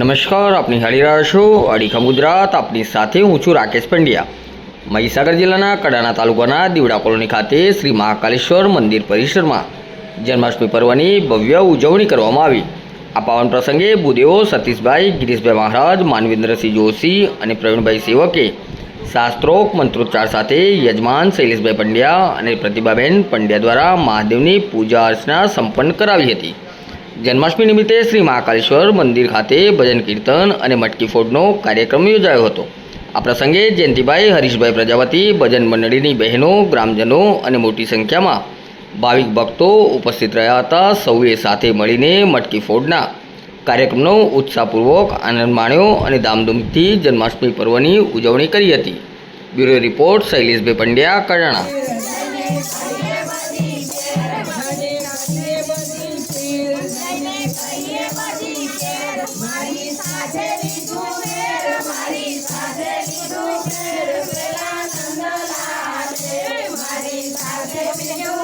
નમસ્કાર, આપની હાલી રહ્યા છો અડીખમ ગુજરાત આપની સાથે હું છું રાકેશ પંડ્યા. મહીસાગર જિલ્લાના કડાણા તાલુકાના દીવડા કોલોની ખાતે શ્રી મહાકાલેશ્વર મંદિર પરિસરમાં જન્માષ્ટમી પર્વની ભવ્ય ઉજવણી કરવામાં આવી. આ પાવન પ્રસંગે ભૂદેવો સતીશભાઈ, ગિરીશભાઈ મહારાજ, માનવેન્દ્રસિંહ જોશી અને પ્રવીણભાઈ સેવકે શાસ્ત્રોક મંત્રોચ્ચાર સાથે યજમાન શૈલેષભાઈ પંડ્યા અને પ્રતિભાબેન પંડ્યા દ્વારા મહાદેવની પૂજા અર્ચના સંપન્ન કરાવી હતી. જન્માષ્ટમી નિમિત્તે શ્રી મહાકાલેશ્વર મંદિર ખાતે ભજન કીર્તન અને મટકી ફોડનો કાર્યક્રમ યોજાયો હતો. આ પ્રસંગે જયંતિભાઈ, હરીશભાઈ પ્રજાપતિ, ભજન મંડળીની બહેનો, ગ્રામજનો અને મોટી સંખ્યામાં ભાવિક ભક્તો ઉપસ્થિત રહ્યા હતા. સૌએ સાથે મળીને મટકી ફોડના કાર્યક્રમનો ઉત્સાહપૂર્વક આનંદ માણ્યો અને ધામધૂમથી જન્માષ્ટમી પર્વની ઉજવણી કરી હતી. Bureau report Shaileshbhai Pandya, Kadana. સાથે લીધું મેર મારી સાથે લીધું મેર પેલા નંદલાલે મારી સાથે બીજું